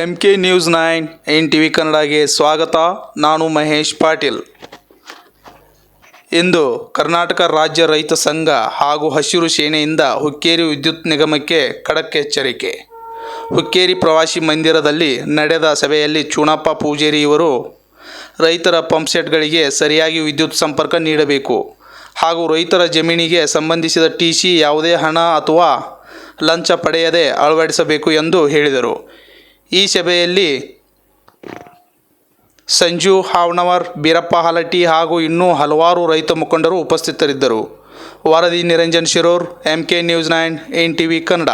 M K news nine N T V ಕನ್ನಡಗೆ ಸ್ವಾಗತ. ನಾನು ಮಹೇಶ್ ಪಾಟೀಲ್. ಇಂದು ಕರ್ನಾಟಕ ರಾಜ್ಯ ರೈತ ಸಂಘ ಹಾಗೂ ಹಸಿರು ಸೇನೆಯಿಂದ ಹುಕ್ಕೇರಿ ವಿದ್ಯುತ್ ನಿಗಮಕ್ಕೆ ಖಡಕ್ ಎಚ್ಚರಿಕೆ. ಹುಕ್ಕೇರಿ ಪ್ರವಾಸಿ ಮಂದಿರದಲ್ಲಿ ನಡೆದ ಸಭೆಯಲ್ಲಿ ಚೂಣಪ್ಪ ಪೂಜೇರಿ ಇವರು ರೈತರ ಪಂಪ್ಸೆಟ್ಗಳಿಗೆ ಸರಿಯಾಗಿ ವಿದ್ಯುತ್ ಸಂಪರ್ಕ ನೀಡಬೇಕು ಹಾಗೂ ರೈತರ ಜಮೀನಿಗೆ ಸಂಬಂಧಿಸಿದ ಟಿ ಸಿ ಯಾವುದೇ ಹಣ ಅಥವಾ ಲಂಚ ಪಡೆಯದೆ ಅಳವಡಿಸಬೇಕು ಎಂದು ಹೇಳಿದರು. ಈ ಸಭೆಯಲ್ಲಿ ಸಂಜು ಹಾವ್ನವರ್, ಬೀರಪ್ಪ ಹಲಟಿ ಹಾಗೂ ಇನ್ನೂ ಹಲವಾರು ರೈತ ಮುಖಂಡರು ಉಪಸ್ಥಿತರಿದ್ದರು. ವರದಿ Niranjan Shiroor M K news nine, N T V Kannada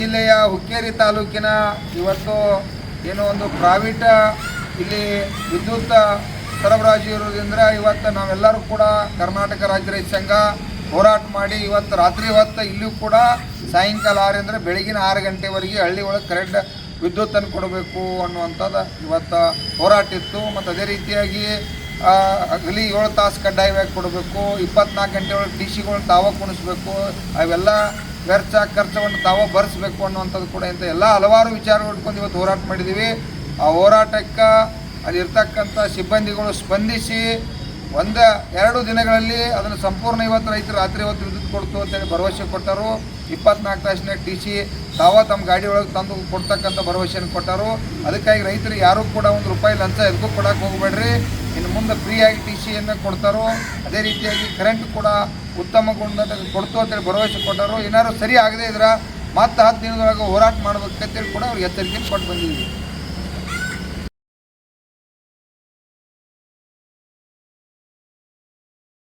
ಜಿಲ್ಲೆಯ ಹುಕ್ಕೇರಿ ತಾಲೂಕಿನ ಇವತ್ತು ಏನೋ ಒಂದು ಪ್ರಾವಿಟ ಇಲ್ಲಿ ವಿದ್ಯುತ್ ಸರಬರಾಜು ಇರೋದ್ರಿಂದ ಇವತ್ತು ನಾವೆಲ್ಲರೂ ಕೂಡ ಕರ್ನಾಟಕ ರಾಜ್ಯ ರೈತ ಸಂಘ ಹೋರಾಟ ಮಾಡಿ ಇವತ್ತು ರಾತ್ರಿ ಹೊತ್ತು ಇಲ್ಲೂ ಕೂಡ ಸಾಯಂಕಾಲ ಆರು ಅಂದರೆ ಬೆಳಗಿನ ಆರು ಗಂಟೆವರೆಗೆ ಹಳ್ಳಿ ಒಳಗೆ ಕರೆಂಟ್ ವಿದ್ಯುತ್ತನ್ನು ಕೊಡಬೇಕು ಅನ್ನುವಂಥದ್ದು ಇವತ್ತು ಹೋರಾಟ ಇತ್ತು. ಮತ್ತು ಅದೇ ರೀತಿಯಾಗಿ ಅಗಲಿ ಏಳು ತಾಸು ಕಡ್ಡಾಯವಾಗಿ ಕೊಡಬೇಕು. ಇಪ್ಪತ್ನಾಲ್ಕು ಗಂಟೆ ಒಳಗೆ ಟಿ ಸಿಗಳನ್ನ ತಾವ ಕುಣಿಸ್ಬೇಕು ಅವೆಲ್ಲ ವ್ಯರ್ಥ ಖರ್ಚವನ್ನು ತಾವ ಭರಿಸ್ಬೇಕು ಅನ್ನುವಂಥದ್ದು ಕೂಡ ಇಂಥ ಎಲ್ಲ ಹಲವಾರು ವಿಚಾರಗಳು ಇಟ್ಕೊಂಡು ಇವತ್ತು ಹೋರಾಟ ಮಾಡಿದ್ದೀವಿ. ಆ ಹೋರಾಟಕ್ಕೆ ಅಲ್ಲಿರ್ತಕ್ಕಂಥ ಸಿಬ್ಬಂದಿಗಳು ಸ್ಪಂದಿಸಿ ಒಂದು, ಎರಡು ದಿನಗಳಲ್ಲಿ ಅದನ್ನು ಸಂಪೂರ್ಣ ಇವತ್ತು ರೈತರು ರಾತ್ರಿ ಹೊತ್ತು ವಿದ್ಯುತ್ ಕೊಡ್ತು ಅಂತೇಳಿ ಭರವಸೆ ಕೊಟ್ಟರು. ಇಪ್ಪತ್ನಾಲ್ಕು ತಾಸಿನ ಟಿ ಸಿ ತಾವ ತಮ್ಮ ಗಾಡಿ ಒಳಗೆ ತಂದು ಕೊಡ್ತಕ್ಕಂಥ ಭರವಸೆಯನ್ನು ಕೊಟ್ಟರು. ಅದಕ್ಕಾಗಿ ರೈತರು ಯಾರೂ ಕೂಡ ಒಂದು ರೂಪಾಯಿ ಲಂಚ ಎದಕ್ಕೂ ಕೊಡೋಕೆ ಹೋಗಬೇಡ್ರಿ. ಇನ್ನು ಮುಂದೆ ಫ್ರೀಯಾಗಿ ಟಿ ಸಿಯನ್ನು ಕೊಡ್ತಾರೋ, ಅದೇ ರೀತಿಯಾಗಿ ಕರೆಂಟ್ ಕೂಡ ಉತ್ತಮ ಗುಣದ ಕೊಡ್ತು ಅಂತೇಳಿ ಭರವಸೆ ಕೊಟ್ಟರು. ಏನಾದ್ರು ಸರಿ ಆಗದೇ ಇದ್ರೆ ಮತ್ತೆ ಹತ್ತು ದಿನದೊಳಗೆ ಹೋರಾಟ ಮಾಡ್ಬೇಕಂತೇಳಿ ಕೂಡ ಅವ್ರಿಗೆ ಎಚ್ಚರಿಕೆ ಕೊಟ್ಟು ಬಂದಿದ್ದೀವಿ.